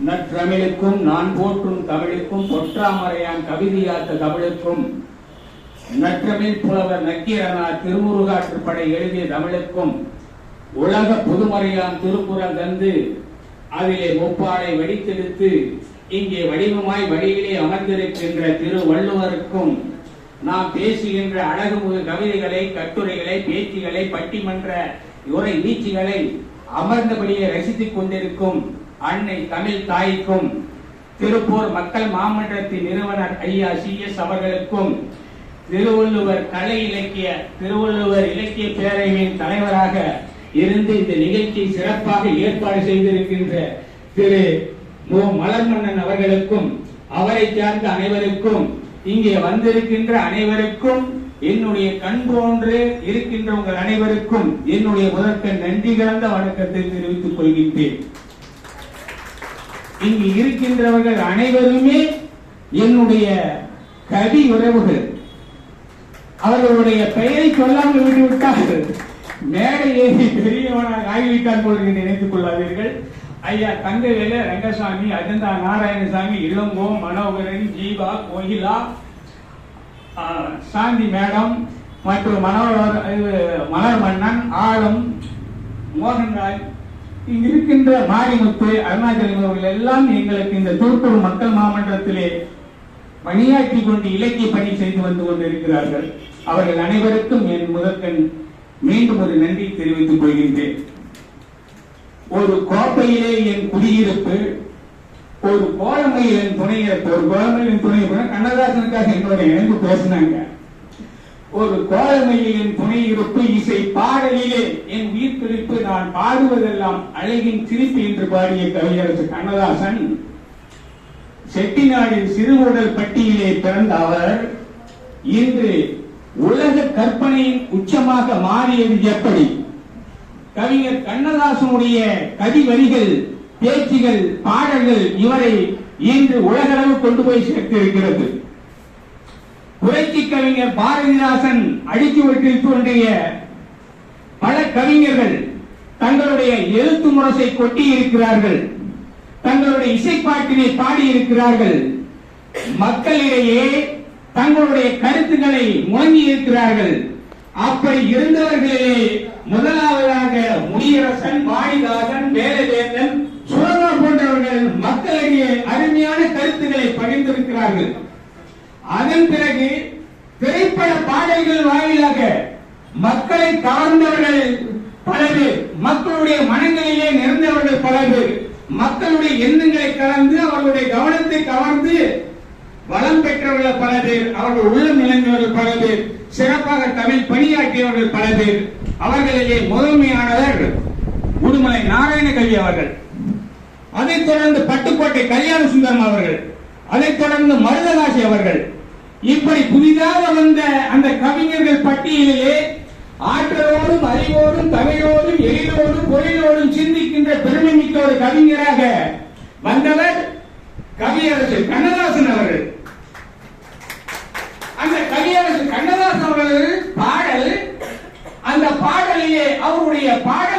நற்றமிழுக்கும் நான் போற்றும் தமிழுக்கும் பொற்றாமரையான் கவிதையாத்த தமிழுக்கும். நற்றமிழ் புலவர் நக்கீரனார் திருமுருகாற்றுப்படை எழுதிய தமிழுக்கும். உலக புதுமறையான் திருக்குறள் தந்து அதிலே முப்பாடை வடித்தெடுத்து இங்கே வடிவமாய் வழியிலே அமர்ந்திருக்கின்ற திருவள்ளுவருக்கும் நாம் பேசுகின்ற அழகுமுக கவிதைகளை கட்டுரைகளை பேச்சுகளை பட்டிமன்ற உரை வீச்சுகளை அமர்ந்தபடியே ரசித்துக் கொண்டிருக்கும் அன்னை தமிழ் தாய்க்கும் திருப்பூர் மக்கள் மாமன்றத்தின் நிறுவனர் ஐயா சி எஸ் அவர்களுக்கும் திருவள்ளுவர் கலை இலக்கிய திருவள்ளுவர் இலக்கிய பேரவையின் தலைவராக இருந்து இந்த நிகழ்ச்சியை சிறப்பாக ஏற்பாடு செய்திருக்கின்ற திரு மு. மலர்மன்னன் அவர்களுக்கும் அவரை சார்ந்த அனைவருக்கும் இங்கே வந்திருக்கின்ற அனைவருக்கும் என்னுடைய கண் போன்று இருக்கின்ற உங்கள் அனைவருக்கும் என்னுடைய முதற்க நன்றி கலந்த வணக்கத்தை தெரிவித்துக் கொள்கின்றேன். இங்கு இருக்கின்றவர்கள் அனைவருமே என்னுடைய கவி உறவுகள். அவர்களுடைய பெயரை சொல்லாமல் விட்டுவிட்டார்கள். மேடை ஏறி பெரியவனாக ஆகிவிட்டான் போல் என்று நினைத்துக் கொள்ளாதீர்கள். ஐயா தங்கவேல ரங்கசாமி அஜந்தா நாராயணசாமி இளங்கோ மனோகரன் ஜீவா கோகிலா சாந்தி மேடம் மற்றும் மனோகர் மலர் மன்னன் ஆலம் மோகன்ராஜ் இருக்கின்ற மாரிமுத்து அருணாச்சலம் அவர்கள் எல்லாம் எங்களுக்கு இந்த திருப்பூர் மக்கள் மாமன்றத்திலே பணியாற்றி கொண்டு இலக்கிய பணி செய்து வந்து கொண்டிருக்கிறார்கள். அவர்கள் அனைவருக்கும் என் முதற்கண் மீண்டும் ஒரு நன்றி தெரிவித்துக் கொள்கின்றேன். ஒரு கோப்பையிலே என் குடியிருப்பு ஒரு கோலமையில் என் துணையிருப்பு ஒரு கோலமையின் துணையிருப்பு கண்ணதாசனுக்காக என்னோட இணைந்து பேசினாங்க. ஒரு கோலமையின் துணை இருப்பு இசை பாடலிலே என் உயிர் துடிப்பு நான் பாடுவதெல்லாம் அழகின் சிரிப்பு என்று பாடிய கவியரசு கண்ணதாசன் செட்டிநாடின் சிறுவுடல் பட்டியலே பிறந்த அவர் இன்று உலக கற்பனையின் உச்சமாக மாறியது எப்படி? கவிஞர் கண்ணதாசனுடைய கவிவரிகள் பேச்சுகள் பாடல்கள் இவரை இன்று உலகளவு கொண்டு போய் சேர்த்திருக்கிறது. புரட்சி கவிஞர் பாரதிதாசன் அடிச்சுவற்றில் தோன்றிய பல கவிஞர்கள் தங்களுடைய எழுத்து முரசை கொட்டி இருக்கிறார்கள். தங்களுடைய இசைப்பாட்டினை பாடி இருக்கிறார்கள். மக்களிடையே தங்களுடைய கருத்துக்களை முழங்கி இருக்கிறார்கள். அப்படி இருந்தவர்களிலே முதலாவதாக முடியரசன் வாணிதாசன் வேலவேந்தன் சுரதா போன்றவர்கள் மக்களிடையே அருமையான கருத்துக்களை பகிர்ந்திருக்கிறார்கள். அதன் பிறகு திரைப்பட பாடல்கள் வாயிலாக மக்களை தாழ்ந்தவர்கள் பல பேர் மக்களுடைய மனங்களிலே நிறைந்தவர்கள் பல பேர் மக்களுடைய எண்ணங்களை கலந்து அவர்களுடைய கவனத்தை கவர்ந்து வளம் பெற்றவர்கள் பல பேர் அவர்கள் உள்ளம் நிலைந்தவர்கள் பல பேர் சிறப்பாக தமிழ் பணியாற்றியவர்கள் பல பேர் அவர்களிலே முதன்மையானவர் உடுமலை நாராயணகவி அவர்கள். அதைத் தொடர்ந்து பட்டுக்கோட்டை கல்யாண சுந்தரம் அவர்கள். அதைத் தொடர்ந்து மருதகாசி அவர்கள் இப்படி புதிதாக வந்த அந்த கவிஞர்கள் பட்டியலிலே ஆற்றலோடும் அறிவோடும் தமிழோடும் எழிலோடும் பொழிலோடும் சிந்திக்கின்ற பெருமை மிக்க ஒரு கவிஞராக வந்தவர் கவியரசர் கண்ணதாசன் அவர்கள். அந்த கவியரசர் கண்ணதாசன் அவர்கள் பாடல் அந்த பாடலிலே அவருடைய பாடல்